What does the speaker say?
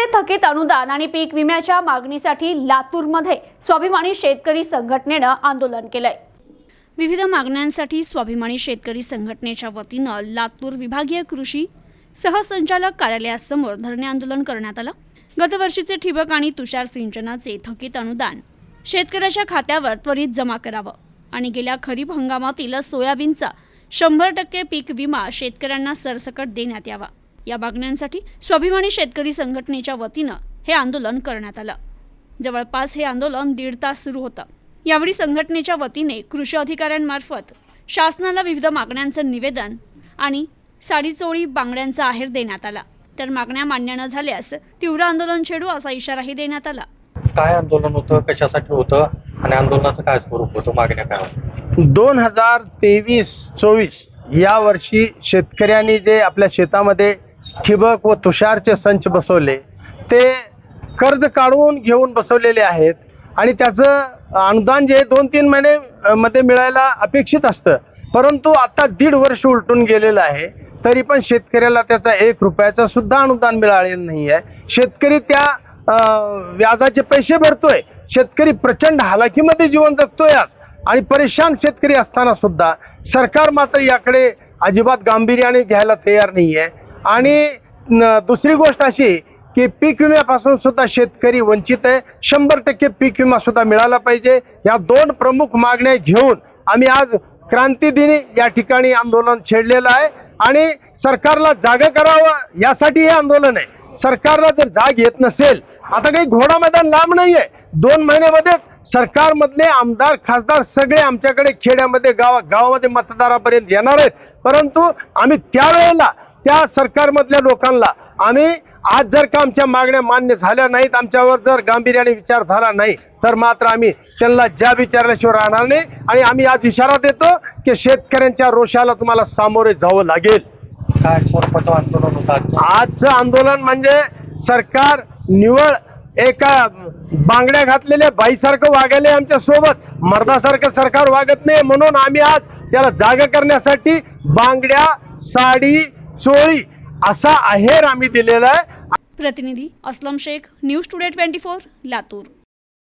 शेतकऱ्यांचे थकीत अनुदान आणि पीक विम्याच्या मागणीसाठी लातूरमध्ये स्वाभिमानी शेतकरी संघटनेनं आंदोलन केलंय. विविध मागण्यांसाठी स्वाभिमानी शेतकरी संघटनेच्या वतीनं लातूर विभागीय कृषी सहसंचालक कार्यालयासमोर धरणे आंदोलन करण्यात आलं. गतवर्षीचे ठिबक आणि तुषार सिंचनाचे थकीत अनुदान शेतकऱ्याच्या खात्यावर त्वरित जमा करावं आणि गेल्या खरीप हंगामातील सोयाबीनचा शंभर टक्के पीक विमा शेतकऱ्यांना सरसकट देण्यात यावा. या मागण्यांसाठी स्वाभिमानी शेतकरी संघटनेच्या वतीनं हे आंदोलन करण्यात आलं. जवळपास हे आंदोलन दीड तास सुरू होतं. यावेळी संघटनेच्या वतीने कृषी अधिकाऱ्यांमार्फत शासनाला विविध मागण्यांचं निवेदन आणि साडीचोळी बांगड्यांचा आहेर देण्यात आला. तर मागण्या मान्य न झाल्यास तीव्र आंदोलन छेडू असा इशाराही देण्यात आला. काय आंदोलन होतं? कशासाठी होतं? आणि आंदोलनाचं काय स्वरूप होतं? मागण्या काय होत्या? दोन हजार तेवीस चोवीस या वर्षी शेतकऱ्यांनी जे आपल्या शेतामध्ये ठिबक व तुषारचे संच बसवले. ते कर्ज काढून घेऊन बसवलेले आहेत आणि त्याचं अनुदान जे दोन तीन महिने मध्ये मिळायला अपेक्षित असतं. परंतु आता दीड वर्ष उलटून गेलेलं आहे तरी पण शेतकऱ्याला त्याचा एक रुपयाचा सुद्धा अनुदान मिळालेलं नाही आहे. शेतकरी त्या व्याजाचे पैसे भरतोय. शेतकरी प्रचंड हालाकीमध्ये जीवन जगतोय आज. आणि परेशान शेतकरी असताना सुद्धा सरकार मात्र याकडे अजिबात गांभीर्याने घ्यायला तयार नाही आहे आणि दुसरी गोष्ट अशी की पीक विम्यापासून सुद्धा शेतकरी वंचित आहे. शंभर टक्के पीक विमा सुद्धा मिळाला पाहिजे. या दोन प्रमुख मागण्या घेऊन आम्ही आज क्रांती दिनी या ठिकाणी आंदोलन छेडलेलं आहे. आणि सरकारला जागा करावं यासाठी हे आंदोलन आहे. सरकारला जर जाग येत नसेल आता काही घोडा मैदान लांब नाही आहे दोन महिन्यामध्येच सरकारमधले आमदार खासदार सगळे आमच्याकडे खेड्यामध्ये गाव गावामध्ये मतदारापर्यंत येणार आहेत. परंतु आम्ही त्यावेळेला त्या सरकारमधल्या लोकांना. आम्ही आज जर का आमच्या मागण्या मान्य झाल्या नाहीत आमच्यावर जर गांभीर्याने विचार झाला नाही तर मात्र आम्ही त्यांना ज्या विचारल्याशिवाय राहणार नाही. आणि आम्ही आज इशारा देतो की शेतकऱ्यांच्या रोषाला तुम्हाला सामोरे जावं लागेल. काय स्वरूपाचं आंदोलन होतं आजचं? आजचं आंदोलन म्हणजे सरकार निवळ एका बांगड्या घातलेल्या बाईसारखं वागायला आमच्यासोबत. मर्दासारखं सरकार वागत नाही म्हणून आम्ही आज त्याला जागा करण्यासाठी बांगड्या साडी चोळी असा आहेर आम्ही दिलेला आहे. प्रतिनिधी Aslam Shaikh news today twenty four Latur.